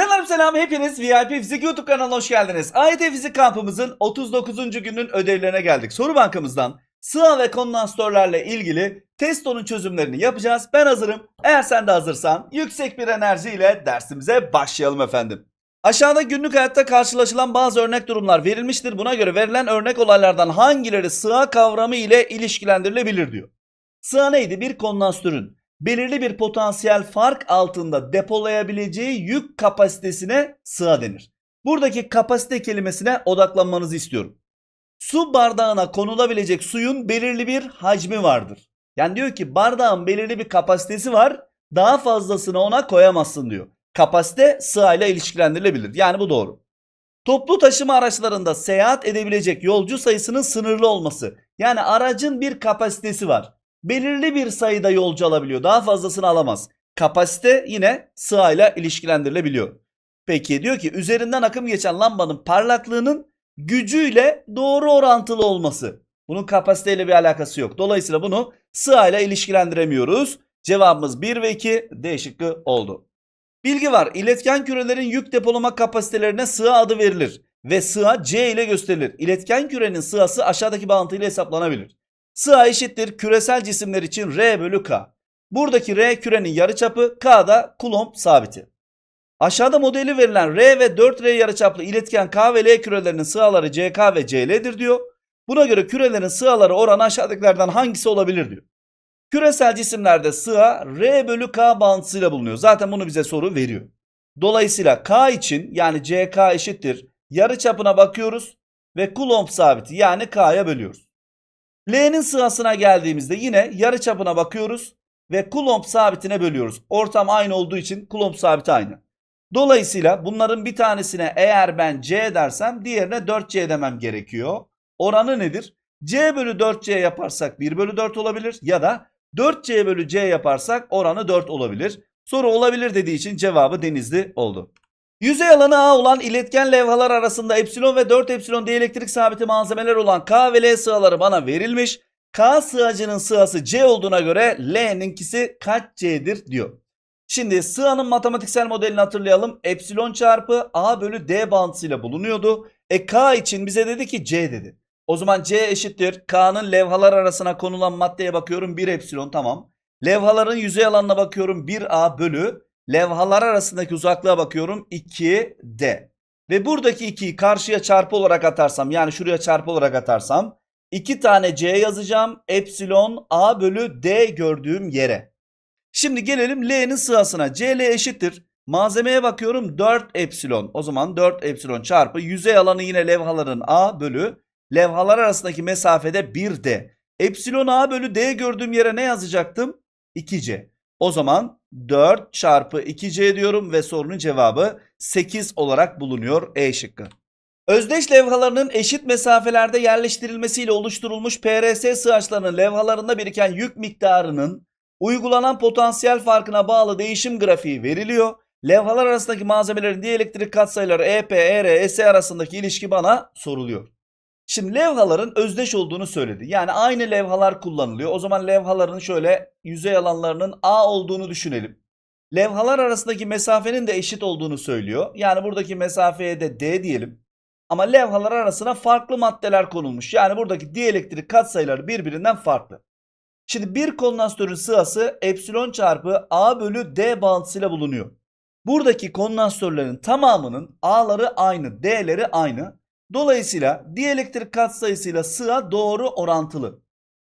Canlarım selam hepiniz VIP Fizik YouTube kanalına hoş geldiniz. AYT Fizik kampımızın 39. günün ödevlerine geldik. Soru bankamızdan sığ ve kondansatörlerle ilgili testonun çözümlerini yapacağız. Ben hazırım. Eğer sen de hazırsan yüksek bir enerjiyle dersimize başlayalım efendim. Aşağıda günlük hayatta karşılaşılan bazı örnek durumlar verilmiştir. Buna göre verilen örnek olaylardan hangileri sığa kavramı ile ilişkilendirilebilir diyor. Sığa neydi? Bir kondansatörün belirli bir potansiyel fark altında depolayabileceği yük kapasitesine sığa denir. Buradaki kapasite kelimesine odaklanmanızı istiyorum. Su bardağına konulabilecek suyun belirli bir hacmi vardır. Yani diyor ki bardağın belirli bir kapasitesi var. Daha fazlasını ona koyamazsın diyor. Kapasite sığayla ilişkilendirilebilir. Yani bu doğru. Toplu taşıma araçlarında seyahat edebilecek yolcu sayısının sınırlı olması. Yani aracın bir kapasitesi var. Belirli bir sayıda yolcu alabiliyor. Daha fazlasını alamaz. Kapasite yine sığayla ilişkilendirilebiliyor. Peki diyor ki üzerinden akım geçen lambanın parlaklığının gücüyle doğru orantılı olması. Bunun kapasiteyle bir alakası yok. Dolayısıyla bunu sığayla ilişkilendiremiyoruz. Cevabımız 1 ve 2 D şıkkı oldu. Bilgi var. İletken kürelerin yük depolama kapasitelerine sığ adı verilir ve sığa C ile gösterilir. İletken kürenin sığası aşağıdaki bağıntıyla hesaplanabilir. Sığa eşittir küresel cisimler için R bölü K. Buradaki R kürenin yarıçapı, K da Coulomb sabiti. Aşağıda modeli verilen R ve 4R yarıçaplı iletken K ve L kürelerinin sığaları CK ve CL'dir diyor. Buna göre kürelerin sığaları oranı aşağıdakilerden hangisi olabilir diyor. Küresel cisimlerde sığa R bölü K bağıntısıyla bulunuyor. Zaten bunu bize soru veriyor. Dolayısıyla K için yani CK eşittir. Yarı çapına bakıyoruz ve Coulomb sabiti yani K'ya bölüyoruz. L'nin sığasına geldiğimizde yine yarı çapına bakıyoruz ve Coulomb sabitine bölüyoruz. Ortam aynı olduğu için Coulomb sabiti aynı. Dolayısıyla bunların bir tanesine eğer ben C dersem diğerine 4C demem gerekiyor. Oranı nedir? C bölü 4C yaparsak 1 bölü 4 olabilir ya da 4C bölü C yaparsak oranı 4 olabilir. Soru olabilir dediği için cevabı denizli oldu. Yüzey alanı A olan iletken levhalar arasında epsilon ve 4 epsilon dielektrik sabiti malzemeler olan K ve L sığaları bana verilmiş. K sığacının sığası C olduğuna göre L'ninkisi kaç C'dir diyor. Şimdi sığanın matematiksel modelini hatırlayalım. Epsilon çarpı A bölü D bağıntısıyla bulunuyordu. E K için bize dedi ki C dedi. O zaman C eşittir. K'nın levhalar arasına konulan maddeye bakıyorum 1 epsilon tamam. Levhaların yüzey alanına bakıyorum 1A bölü. Levhalar arasındaki uzaklığa bakıyorum 2D. Ve buradaki 2'yi karşıya çarpı olarak atarsam yani şuraya çarpı olarak atarsam 2 tane C yazacağım. Epsilon A bölü D gördüğüm yere. Şimdi gelelim L'nin sırasına. CL eşittir. Malzemeye bakıyorum 4 epsilon. O zaman 4 epsilon çarpı yüzey alanı yine levhaların A bölü levhalar arasındaki mesafede 1D. Epsilon A bölü D gördüğüm yere ne yazacaktım? 2C. O zaman 4 çarpı 2C diyorum ve sorunun cevabı 8 olarak bulunuyor E şıkkı. Özdeş levhalarının eşit mesafelerde yerleştirilmesiyle oluşturulmuş PRS sığaçlarının levhalarında biriken yük miktarının uygulanan potansiyel farkına bağlı değişim grafiği veriliyor. Levhalar arasındaki malzemelerin dielektrik katsayıları EP, ER, SE arasındaki ilişki bana soruluyor. Şimdi levhaların özdeş olduğunu söyledi. Yani aynı levhalar kullanılıyor. O zaman levhaların şöyle yüzey alanlarının A olduğunu düşünelim. Levhalar arasındaki mesafenin de eşit olduğunu söylüyor. Yani buradaki mesafeye de D diyelim. Ama levhalar arasına farklı maddeler konulmuş. Yani buradaki dielektrik katsayıları birbirinden farklı. Şimdi bir kondansatörün sığası epsilon çarpı A bölü D bağıntısıyla bulunuyor. Buradaki kondansatörlerin tamamının A'ları aynı, D'leri aynı. Dolayısıyla dielektrik katsayısıyla sığa doğru orantılı.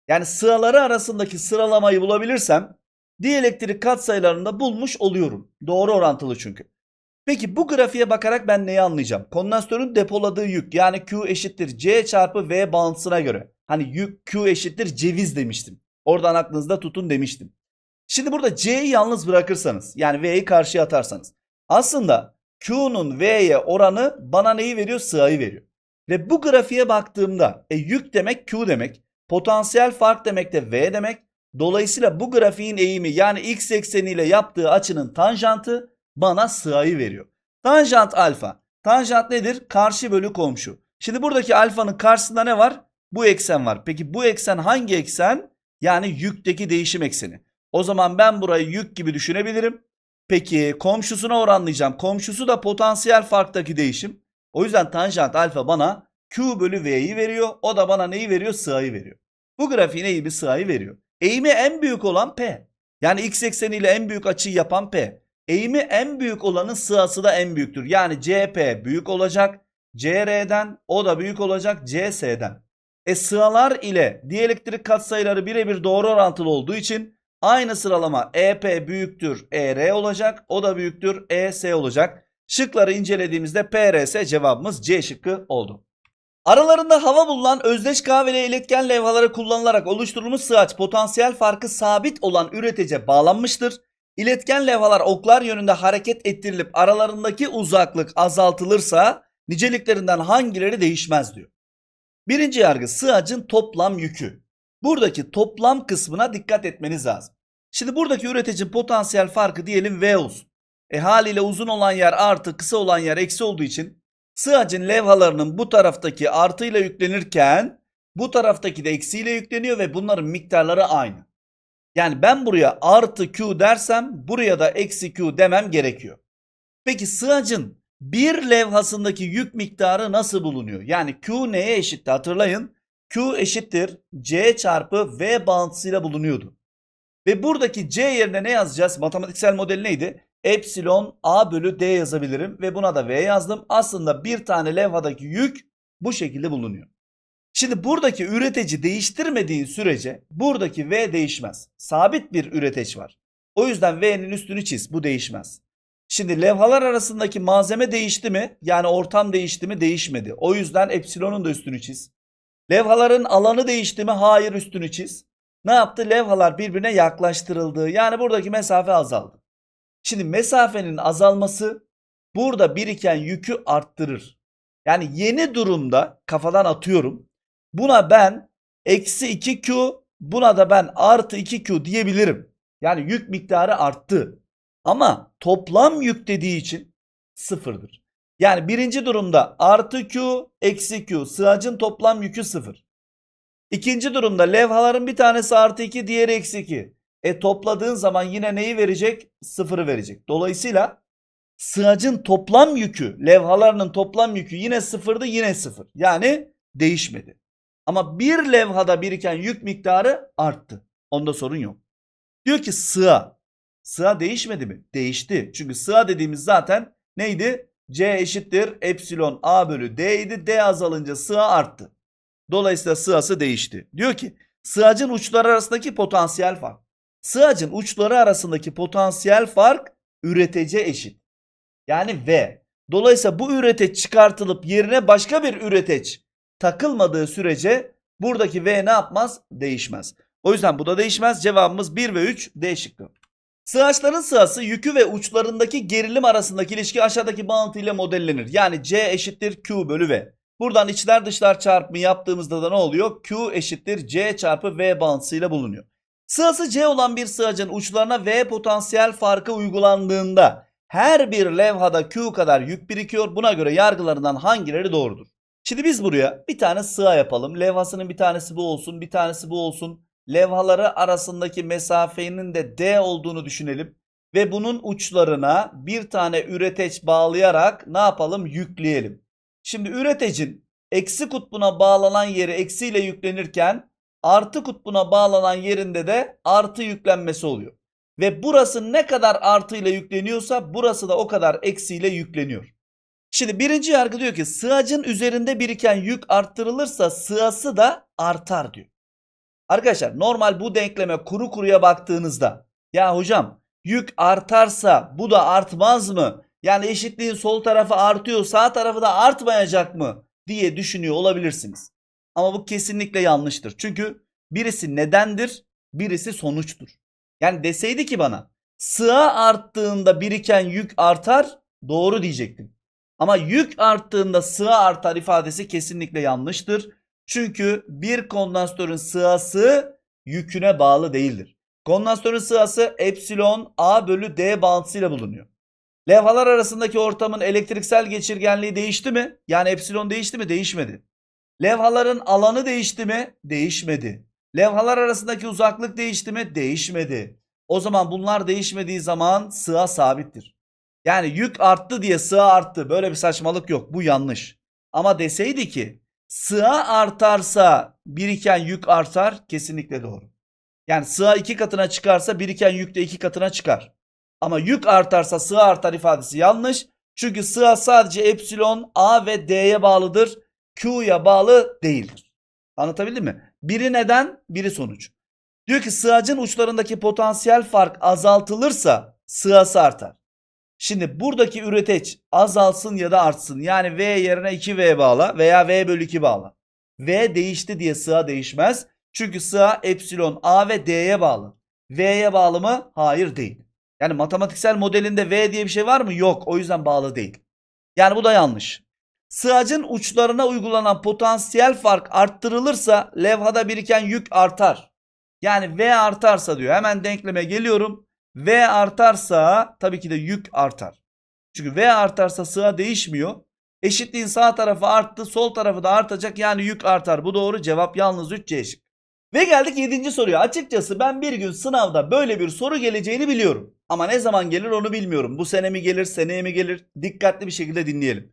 Yani sıraları arasındaki sıralamayı bulabilirsem dielektrik katsayılarını da bulmuş oluyorum. Doğru orantılı çünkü. Peki bu grafiğe bakarak ben neyi anlayacağım? Kondansatörün depoladığı yük yani Q eşittir C çarpı V bağıntısına göre. Hani yük Q eşittir ceviz demiştim. Oradan aklınızda tutun demiştim. Şimdi burada C'yi yalnız bırakırsanız yani V'yi karşıya atarsanız aslında Q'nun V'ye oranı bana neyi veriyor? Sığayı veriyor. Ve bu grafiğe baktığımda e, yük demek Q demek. Potansiyel fark demek de V demek. Dolayısıyla bu grafiğin eğimi yani x ekseniyle yaptığı açının tanjantı bana sığayı veriyor. Tanjant alfa. Tanjant nedir? Karşı bölü komşu. Şimdi buradaki alfanın karşısında ne var? Bu eksen var. Peki bu eksen hangi eksen? Yani yükteki değişim ekseni. O zaman ben burayı yük gibi düşünebilirim. Peki komşusuna oranlayacağım. Komşusu da potansiyel farktaki değişim. O yüzden tanjant alfa bana Q bölü V'yi veriyor. O da bana neyi veriyor? Sığayı veriyor. Bu grafiğin eğimi sığayı veriyor. Eğimi en büyük olan P. Yani x ekseniyle en büyük açıyı yapan P. Eğimi en büyük olanın sığası da en büyüktür. Yani CP büyük olacak. CR'den o da büyük olacak CS'den. E sığalar ile dielektrik katsayıları birebir doğru orantılı olduğu için aynı sıralama EP büyüktür ER olacak. O da büyüktür ES olacak. Şıkları incelediğimizde PRS cevabımız C şıkkı oldu. Aralarında hava bulunan özdeş K iletken levhaları kullanılarak oluşturulmuş sığaç potansiyel farkı sabit olan üretece bağlanmıştır. İletken levhalar oklar yönünde hareket ettirilip aralarındaki uzaklık azaltılırsa niceliklerinden hangileri değişmez diyor. Birinci yargı sığacın toplam yükü. Buradaki toplam kısmına dikkat etmeniz lazım. Şimdi buradaki üreticinin potansiyel farkı diyelim V olsun. E haliyle uzun olan yer artı kısa olan yer eksi olduğu için sığacın levhalarının bu taraftaki artıyla yüklenirken bu taraftaki de eksiyle yükleniyor ve bunların miktarları aynı. Yani ben buraya artı Q dersem buraya da eksi Q demem gerekiyor. Peki sığacın bir levhasındaki yük miktarı nasıl bulunuyor? Yani Q neye eşitti hatırlayın. Q eşittir C çarpı V bağıntısıyla bulunuyordu. Ve buradaki C yerine ne yazacağız? Matematiksel model neydi? Epsilon A bölü D yazabilirim ve buna da V yazdım. Aslında bir tane levhadaki yük bu şekilde bulunuyor. Şimdi buradaki üretici değiştirmediğin sürece buradaki V değişmez. Sabit bir üreteç var. O yüzden V'nin üstünü çiz. Bu değişmez. Şimdi levhalar arasındaki malzeme değişti mi? Yani ortam değişti mi? Değişmedi. O yüzden epsilonun da üstünü çiz. Levhaların alanı değişti mi? Hayır üstünü çiz. Ne yaptı? Levhalar birbirine yaklaştırıldı. Yani buradaki mesafe azaldı. Şimdi mesafenin azalması burada biriken yükü arttırır. Yani yeni durumda kafadan atıyorum. Buna ben eksi 2Q buna da ben artı 2Q diyebilirim. Yani yük miktarı arttı. Ama toplam yük dediği için sıfırdır. Yani birinci durumda artı Q eksi Q sığacın toplam yükü sıfır. İkinci durumda levhaların bir tanesi artı 2 diğeri eksi 2. E topladığın zaman yine neyi verecek? Sıfırı verecek. Dolayısıyla sığacın toplam yükü, levhalarının toplam yükü yine sıfırdı yine sıfır. Yani değişmedi. Ama bir levhada biriken yük miktarı arttı. Onda sorun yok. Diyor ki sığa. Sığa değişmedi mi? Değişti. Çünkü sığa dediğimiz zaten neydi? C eşittir epsilon A bölü D idi. D azalınca sığa arttı. Dolayısıyla sığası değişti. Diyor ki sığacın uçları arasındaki potansiyel fark. Sığacın uçları arasındaki potansiyel fark üretece eşit. Yani V. Dolayısıyla bu üreteç çıkartılıp yerine başka bir üreteç takılmadığı sürece buradaki V ne yapmaz? Değişmez. O yüzden bu da değişmez. Cevabımız 1 ve 3 D şıkkı. Sığaçların sığası yükü ve uçlarındaki gerilim arasındaki ilişki aşağıdaki bağıntı ile modellenir. Yani C eşittir Q bölü V. Buradan içler dışlar çarpımı yaptığımızda da ne oluyor? Q eşittir C çarpı V bağıntısıyla bulunuyor. Sığası C olan bir sığacın uçlarına V potansiyel farkı uygulandığında her bir levhada Q kadar yük birikiyor. Buna göre yargılarından hangileri doğrudur? Şimdi biz buraya bir tane sığa yapalım. Levhasının bir tanesi bu olsun, bir tanesi bu olsun. Levhaları arasındaki mesafenin de D olduğunu düşünelim. Ve bunun uçlarına bir tane üreteç bağlayarak ne yapalım? Yükleyelim. Şimdi üretecin eksi kutbuna bağlanan yeri eksiyle yüklenirken artı kutbuna bağlanan yerinde de artı yüklenmesi oluyor. Ve burası ne kadar artı ile yükleniyorsa burası da o kadar eksiyle yükleniyor. Şimdi birinci yargı diyor ki sığacın üzerinde biriken yük arttırılırsa sığası da artar diyor. Arkadaşlar normal bu denkleme kuru kuruya baktığınızda ya hocam yük artarsa bu da artmaz mı? Yani eşitliğin sol tarafı artıyor sağ tarafı da artmayacak mı diye düşünüyor olabilirsiniz. Ama bu kesinlikle yanlıştır. Çünkü birisi nedendir, birisi sonuçtur. Yani deseydi ki bana sığa arttığında biriken yük artar doğru diyecektim. Ama yük arttığında sığa artar ifadesi kesinlikle yanlıştır. Çünkü bir kondansatörün sığası yüküne bağlı değildir. Kondansatörün sığası epsilon A bölü D bağıntısıyla bulunuyor. Levhalar arasındaki ortamın elektriksel geçirgenliği değişti mi? Yani epsilon değişti mi? Değişmedi. Levhaların alanı değişti mi? Değişmedi. Levhalar arasındaki uzaklık değişti mi? Değişmedi. O zaman bunlar değişmediği zaman sığa sabittir. Yani yük arttı diye sığa arttı. Böyle bir saçmalık yok. Bu yanlış. Ama deseydi ki sığa artarsa biriken yük artar kesinlikle doğru. Yani sığa iki katına çıkarsa biriken yük de iki katına çıkar. Ama yük artarsa sığa artar ifadesi yanlış. Çünkü sığa sadece epsilon A ve D'ye bağlıdır. Q'ya bağlı değildir. Anlatabildim mi? Biri neden, biri sonuç. Diyor ki sığacın uçlarındaki potansiyel fark azaltılırsa sığası artar. Şimdi buradaki üreteç azalsın ya da artsın. Yani V yerine 2V bağla veya V bölü 2 bağla. V değişti diye sığa değişmez. Çünkü sığa epsilon A ve D'ye bağlı. V'ye bağlı mı? Hayır değil. Yani matematiksel modelinde V diye bir şey var mı? Yok. O yüzden bağlı değil. Yani bu da yanlış. Sığacın uçlarına uygulanan potansiyel fark arttırılırsa levhada biriken yük artar. Yani V artarsa diyor. Hemen denkleme geliyorum. V artarsa tabii ki de yük artar. Çünkü V artarsa sığa değişmiyor. Eşitliğin sağ tarafı arttı, sol tarafı da artacak. Yani yük artar. Bu doğru. Cevap yalnız 3 C şık. Ve geldik 7. soruya. Açıkçası ben bir gün sınavda böyle bir soru geleceğini biliyorum. Ama ne zaman gelir onu bilmiyorum. Bu sene mi gelir, seneye mi gelir? Dikkatli bir şekilde dinleyelim.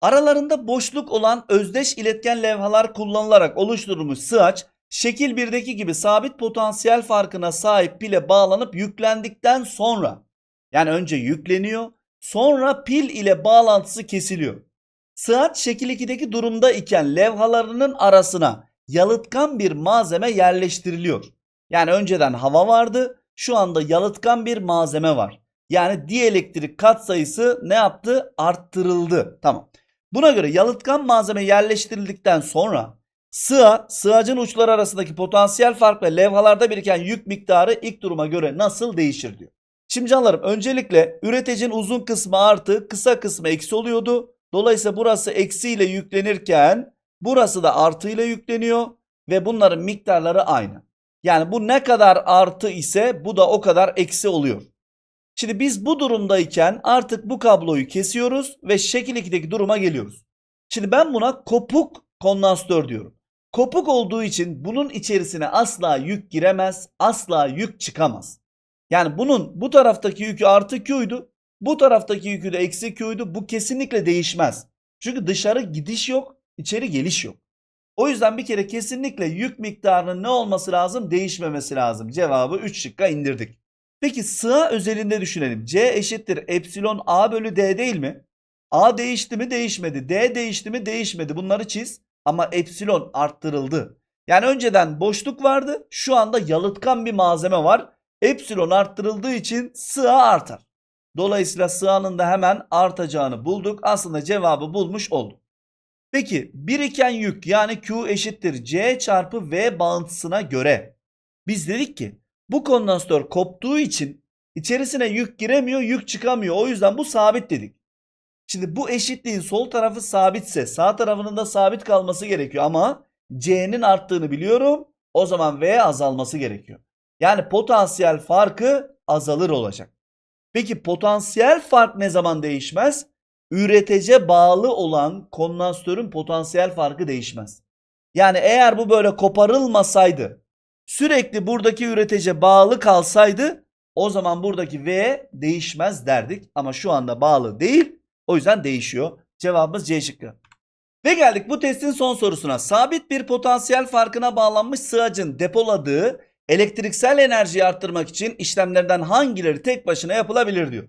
Aralarında boşluk olan özdeş iletken levhalar kullanılarak oluşturulmuş sığaç, şekil 1'deki gibi sabit potansiyel farkına sahip pile bağlanıp yüklendikten sonra yani önce yükleniyor, sonra pil ile bağlantısı kesiliyor. Sığaç şekil 2'deki durumda iken levhalarının arasına yalıtkan bir malzeme yerleştiriliyor. Yani önceden hava vardı, şu anda yalıtkan bir malzeme var. Yani dielektrik katsayısı ne yaptı? Arttırıldı. Tamam. Buna göre yalıtkan malzeme yerleştirildikten sonra sığa, sığacın uçları arasındaki potansiyel fark ve levhalarda biriken yük miktarı ilk duruma göre nasıl değişir diyor. Şimdi canlarım öncelikle üreticinin uzun kısmı artı kısa kısmı eksi oluyordu. Dolayısıyla burası eksiyle yüklenirken burası da artıyla yükleniyor ve bunların miktarları aynı. Yani bu ne kadar artı ise bu da o kadar eksi oluyor. Şimdi biz bu durumdayken artık bu kabloyu kesiyoruz ve şekil 2'deki duruma geliyoruz. Şimdi ben buna kopuk kondansatör diyorum. Kopuk olduğu için bunun içerisine asla yük giremez, asla yük çıkamaz. Yani bunun bu taraftaki yükü artı Q'ydu, bu taraftaki yükü de eksi Q'ydu. Bu kesinlikle değişmez. Çünkü dışarı gidiş yok, içeri geliş yok. O yüzden bir kere kesinlikle yük miktarının ne olması lazım? Değişmemesi lazım. Cevabı 3 şıkka indirdik. Peki sığa özelinde düşünelim. C eşittir epsilon A bölü D değil mi? A değişti mi değişmedi. D değişti mi değişmedi. Bunları çiz. Ama epsilon arttırıldı. Yani önceden boşluk vardı. Şu anda yalıtkan bir malzeme var. Epsilon arttırıldığı için sığa artar. Dolayısıyla sığanın da hemen artacağını bulduk. Aslında cevabı bulmuş olduk. Peki biriken yük yani Q eşittir C çarpı V bağıntısına göre biz dedik ki bu kondansatör koptuğu için içerisine yük giremiyor, yük çıkamıyor. O yüzden bu sabit dedik. Şimdi bu eşitliğin sol tarafı sabitse sağ tarafının da sabit kalması gerekiyor ama C'nin arttığını biliyorum. O zaman V azalması gerekiyor. Yani potansiyel farkı azalır olacak. Peki potansiyel fark ne zaman değişmez? Üretece bağlı olan kondansatörün potansiyel farkı değişmez. Yani eğer bu böyle koparılmasaydı sürekli buradaki üretece bağlı kalsaydı o zaman buradaki V değişmez derdik. Ama şu anda bağlı değil. O yüzden değişiyor. Cevabımız C şıkkı. Ve geldik bu testin son sorusuna. Sabit bir potansiyel farkına bağlanmış sığacın depoladığı elektriksel enerjiyi arttırmak için işlemlerden hangileri tek başına yapılabilir diyor.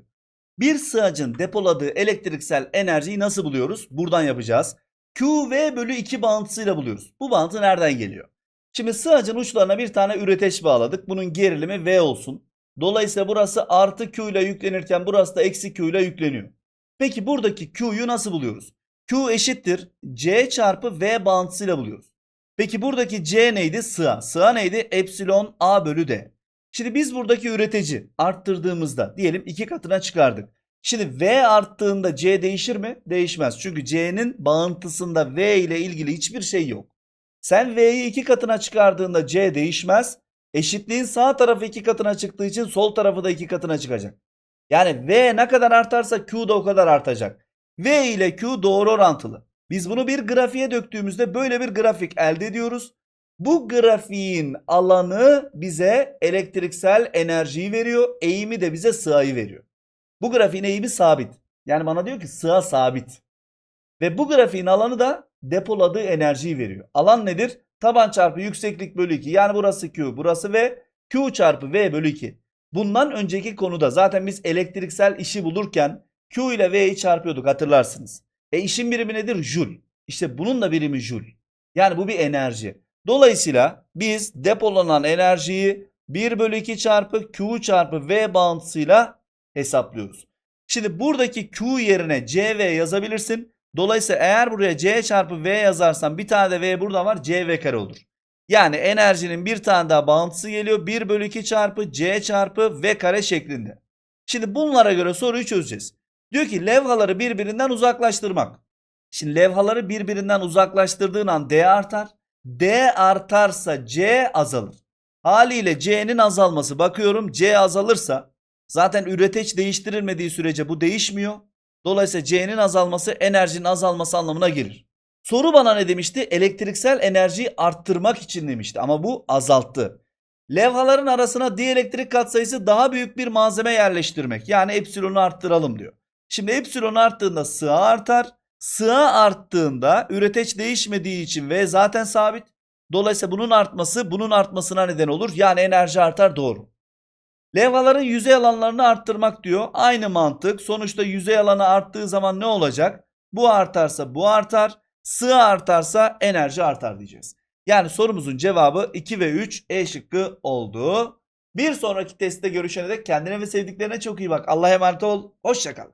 Bir sığacın depoladığı elektriksel enerjiyi nasıl buluyoruz? Buradan yapacağız. QV bölü 2 bağıntısıyla buluyoruz. Bu bağıntı nereden geliyor? Şimdi sığacın uçlarına bir tane üreteç bağladık. Bunun gerilimi V olsun. Dolayısıyla burası artı Q ile yüklenirken burası da eksi Q ile yükleniyor. Peki buradaki Q'yu nasıl buluyoruz? Q eşittir C çarpı V bağıntısıyla buluyoruz. Peki buradaki C neydi? Sığa. Sığa neydi? Epsilon A bölü D. Şimdi biz buradaki üretici arttırdığımızda diyelim iki katına çıkardık. Şimdi V arttığında C değişir mi? Değişmez. Çünkü C'nin bağıntısında V ile ilgili hiçbir şey yok. Sen V'yi iki katına çıkardığında C değişmez. Eşitliğin sağ tarafı iki katına çıktığı için sol tarafı da iki katına çıkacak. Yani V ne kadar artarsa Q da o kadar artacak. V ile Q doğru orantılı. Biz bunu bir grafiğe döktüğümüzde böyle bir grafik elde ediyoruz. Bu grafiğin alanı bize elektriksel enerjiyi veriyor. Eğimi de bize sığayı veriyor. Bu grafiğin eğimi sabit. Yani bana diyor ki sığa sabit. Ve bu grafiğin alanı da depoladığı enerjiyi veriyor. Alan nedir? Taban çarpı yükseklik bölü 2. Yani burası Q, burası V. Q çarpı V bölü 2. Bundan önceki konuda zaten biz elektriksel işi bulurken Q ile V'yi çarpıyorduk hatırlarsınız. E işin birimi nedir? Joule. İşte bunun da birimi Joule. Yani bu bir enerji. Dolayısıyla biz depolanan enerjiyi 1 bölü 2 çarpı Q çarpı V bağıntısıyla hesaplıyoruz. Şimdi buradaki Q yerine CV yazabilirsin. Dolayısıyla eğer buraya C çarpı V yazarsan bir tane de V burada var CV kare olur. Yani enerjinin bir tane daha bağıntısı geliyor. 1 bölü 2 çarpı C çarpı V kare şeklinde. Şimdi bunlara göre soruyu çözeceğiz. Diyor ki levhaları birbirinden uzaklaştırmak. Şimdi levhaları birbirinden uzaklaştırdığın an D artar. D artarsa C azalır. Haliyle C'nin azalması bakıyorum C azalırsa zaten üreteç değiştirilmediği sürece bu değişmiyor. Dolayısıyla C'nin azalması enerjinin azalması anlamına gelir. Soru bana ne demişti? Elektriksel enerjiyi arttırmak için demişti ama bu azalttı. Levhaların arasına dielektrik katsayısı daha büyük bir malzeme yerleştirmek. Yani epsilonu arttıralım diyor. Şimdi epsilon arttığında sığa artar. Sığa arttığında üreteç değişmediği için V zaten sabit. Dolayısıyla bunun artması bunun artmasına neden olur. Yani enerji artar doğru. Levhaların yüzey alanlarını arttırmak diyor. Aynı mantık. Sonuçta yüzey alanı arttığı zaman ne olacak? Bu artarsa bu artar. Sığa artarsa enerji artar diyeceğiz. Yani sorumuzun cevabı 2 ve 3 E şıkkı oldu. Bir sonraki testte görüşene dek kendine ve sevdiklerine çok iyi bak. Allah'a emanet ol. Hoşçakal.